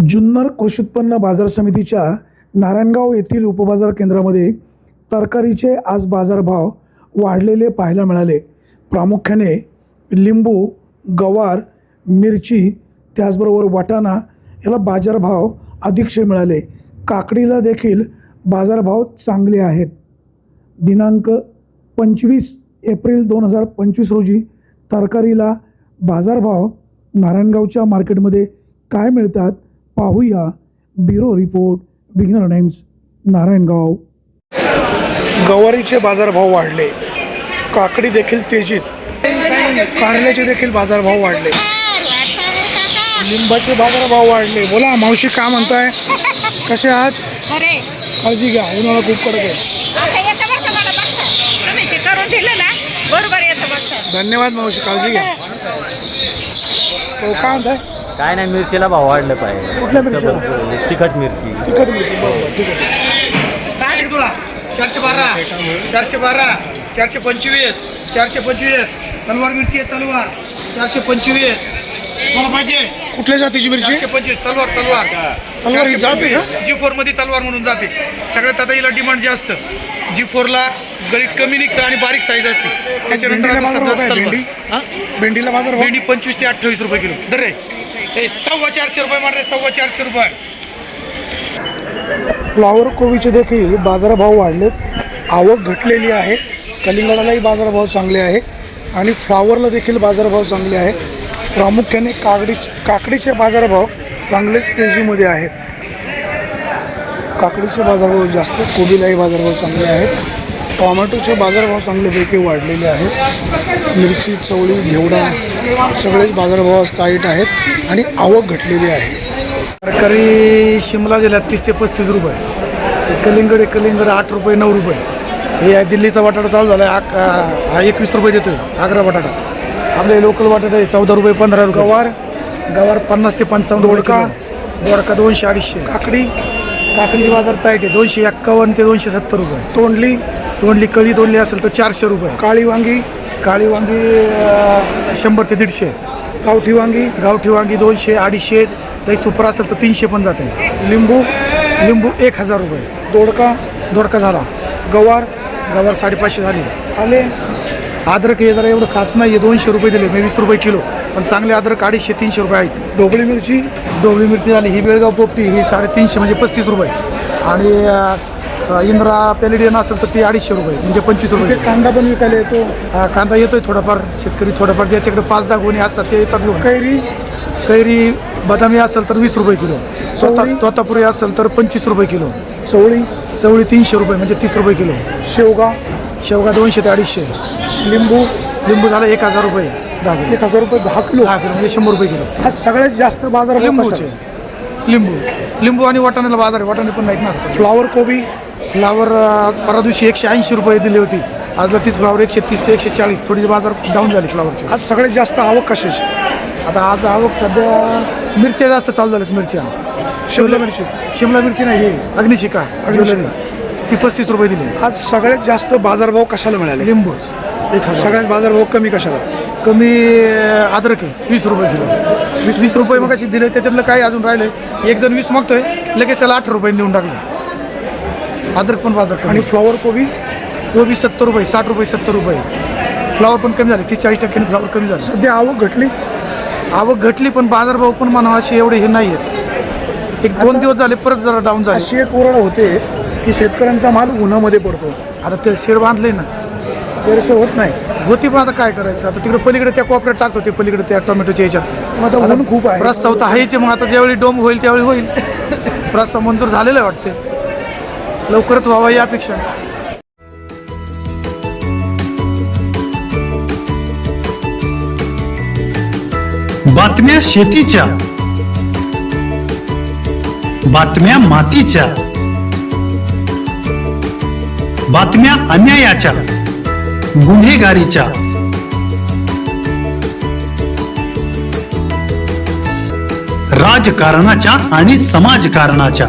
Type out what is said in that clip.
जुन्नर कृषी उत्पन्न बाजार समितीच्या नारायणगाव येथील उपबाजार केंद्रामध्ये तरकारीचे आज बाजारभाव वाढलेले पाहायला मिळाले. प्रामुख्याने लिंबू गवार मिरची त्याचबरोबर वाटाणा याला बाजारभाव अधिकशे मिळाले. काकडीला देखील बाजारभाव चांगले आहेत. दिनांक पंचवीस एप्रिल दोन हजार पंचवीस रोजी तरकारीला बाजारभाव नारायणगावच्या मार्केटमध्ये काय मिळतात? पाहूया. ब्युरो रिपोर्ट बिगनर टाइम्स नारायणगाव. गवारीचे बाजारभाव वाढले. काकडी देखील तेजीत. कारल्याचे देखील बाजारभाव वाढले. लिंबाचे बाजारभाव वाढले. बोला मावशी का म्हणताय? कसे आहात? काळजी घ्या उन्हाळा खूप कडक आहे. धन्यवाद मावशी काळजी घ्या. तो काय म्हणताय? काय नाही मिरचीला भाव वाढलं पाहिजे. कुठल्या? तिखट मिरची. तिखट मिरची बरोबर ठीक आहे किती तुला? चारशे बारा चारशे बारा चारशे पंचवीस चारशे पंचवीस. तलवार मिरची आहे तलवार. चारशे पंचवीस. मला पाहिजे? कुठल्या जातीची मिरची? चारशे पंचवीस तलवार तलवार. तलवार ही जाते का? जी फोरमध्ये तलवार म्हणून जाते. सगळ्यात आता हिला डिमांड जास्त. जी फोरला गळीत कमी निघतं आणि बारीक साईज असते. त्याच्यानंतर भेंडीला आता बाजार सध्या भाव काय? तलवार. भेंडी? हा? भेंडीला बाजार भेंडी पंचवीस ते अठ्ठावीस रुपये किलो. दर रे. हे सव्वा चारशे रुपये मार सव्वा चारशे रुपये. फ्लॉवर कोबीचे देखील बाजारभाव वाढलेत. आवक घटलेली आहे. कलिंगडालाही बाजारभाव चांगले आहे. आणि फ्लॉवरला देखील बाजारभाव चांगले आहे. प्रामुख्याने कागडी काकडीचे बाजारभाव चांगले तेजीमध्ये आहेत. काकडीचे बाजारभाव जास्त कोबीलाही बाजारभाव चांगले आहेत. टोमॅटोचे बाजारभाव चांगल्यापैकी वाढलेले आहेत. मिरची चवळी घेवडा सगळेच बाजारभाव टाईट आहेत आणि आवक घटलेली आहे. तरकारी शिमला दिला तीस ते पस्तीस रुपये. कलिंगड कलिंगड आठ रुपये नऊ रुपये. हे दिल्लीचा बटाटा चालू झाला आहे आक- हा एकवीस रुपये देतोय आग्रा बटाटा. आपले लोकल बटाटा आहे चौदा रुपये पंधरा रुपये. गवार. गवार पन्नास ते पंचावन्न दोडका? दोडका दोनशे अडीचशे. काकडी. काकडीचे बाजार ताईट आहे दोनशे एक्कावन्न ते दोनशे सत्तर रुपये. तोंडली. तोंडली कळी तोंडली असेल तर चारशे रुपये. काळी वांगी. काळी वांगी अं, शंभर ते दीडशे. गावठी वांगी. गावठी वांगी दोनशे अडीचशे. काही सुपर असेल तर तीनशे पण जाते. लिंबू. लिंबू एक हजार रुपये. दोडका. दोडका झाला. गवार. गवार साडेपाचशे झाली. आले. अद्रक हे जरा एवढं खास नाही आहे दोनशे रुपये दिले मी वीस रुपये किलो. पण चांगले अद्रक अडीचशे तीनशे रुपये आहेत. ढोबळी मिरची. डोबळी मिरची झाली ही बेळगाव पोपटी ही साडेतीनशे म्हणजे पस्तीस रुपये. आणि अ, इंद्रा पॅलिडियन असेल तर ती अडीचशे रुपये म्हणजे पंचवीस रुपये. कांदा पण विकायला येतो. हा, कांदा येतोय थोडाफार शेतकरी थोडाफार ज्याच्याकडे पाच दहा गोणी असतात ते येतात घेऊन. कैरी? कैरी बदामी असेल तर वीस रुपये किलो? स्वतः तोतापुरी असेल तर पंचवीस रुपये किलो. चवळी? चवळी तीनशे रुपये म्हणजे तीस रुपये किलो. शेवगा? शेवगा दोनशे ते अडीचशे. लिंबू? लिंबू झाला एक हजार रुपये दहा किलो. एक हजार रुपये दहा किलो? दहा किलो म्हणजे शंभर रुपये किलो. हा सगळ्यात जास्त बाजार लिंबूचे. लिंबू. लिंबू आणि वाटाण्याला बाजार आहे. वाटाणे पण नाहीत ना फ्लॉवर कोबी? फ्लावर अं, परवा दिवशी एकशे ऐंशी रुपये दिली होती. आजला तीस फ्लावर एकशे तीस ते एकशे चाळीस. थोडी बाजार डाऊन झाली फ्लावरची. आज सगळ्यात जास्त आवक कशाची? आता आज आवक सध्या मिरच्या जास्त चालू झाल्यात मिरच्या. शिमला मिरची. शिमला मिरची नाही ही अग्निशिका. ज्वेलरी ती पस्तीस रुपये दिली. आज सगळ्यात जास्त बाजारभाव कशाला मिळाले? लिंबूच. एक हजार. सगळ्यात बाजारभाव कमी कशाला? कमी अं, अद्रक आहे वीस रुपये किलो. वीस वीस रुपये मग अशी दिले त्याच्यातलं काय अजून राहिलंय. एक जण वीस मागतोय लगेच त्याला अठरा रुपये देऊन टाकले. अद्रक पण बाजार आणि फ्लॉवर कोबी कोबी सत्तर रुपये साठ रुपये सत्तर रुपये. फ्लावर पण कमी झाले तीस चाळीस टक्क्यांनी फ्लावर कमी झाले. सध्या आवक घटली? आवक घटली पण बाजारभाव पण म्हणावा असे एवढे हे नाही आहेत एक दोन दिवस झाले परत जरा डाऊन झाले. अशी एक ओरड होते की शेतकऱ्यांचा माल उन्हामध्ये पडतो. आता ते शेड बांधले ना. गैरसोय होत नाही. होती पण आता काय करायचं? आता तिकडे पलीकडे त्या कोपऱ्यात टाकतो ते पलीकडे त्या टोमॅटोच्या याच्यात मग आता ऊन खूप आहे. प्रस्ताव तर आहेच आहे, मग आता ज्यावेळी डोम होईल त्यावेळी होईल. प्रस्ताव मंजूर झालेला आहे वाटते. लवकरच व्हावा ही अपेक्षा. बातम्या शेतीच्या. बातम्या मातीच्या. बातम्या अन्यायाच्या. गुन्हेगारीच्या. राजकारणाच्या आणि समाजकारणाच्या.